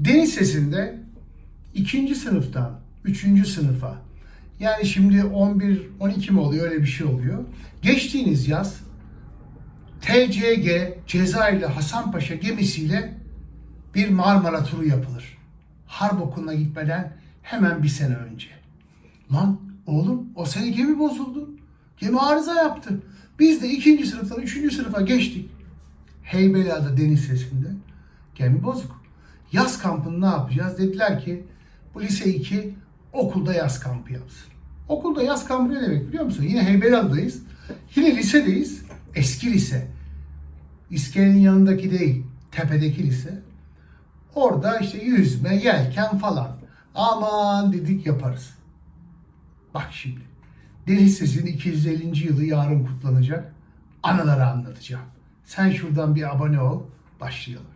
Deniz Sesi'nde ikinci sınıftan üçüncü sınıfa yani şimdi 11 12 mi oluyor öyle bir şey oluyor. Geçtiğiniz yaz TCG Cezayirli Hasanpaşa gemisiyle bir Marmara turu yapılır. Harp okuluna gitmeden hemen bir sene önce. Lan oğlum o sene gemi bozuldu. Gemi arıza yaptı. Biz de ikinci sınıftan üçüncü sınıfa geçtik. Heybeliada deniz sesinde gemi bozuk. Yaz kampını ne yapacağız? Dediler ki bu lise 2 okulda yaz kampı yapsın. Okulda yaz kampı ne demek biliyor musun? Yine Heybeliada'dayız. Yine lisedeyiz. Eski lise. İskelenin yanındaki değil, tepedeki lise. Orada işte yüzme, yelken falan. Aman dedik yaparız. Bak şimdi. Deniz Sesi'nin 250. yılı yarın kutlanacak. Anıları anlatacağım. Sen şuradan bir abone ol. Başlayalım.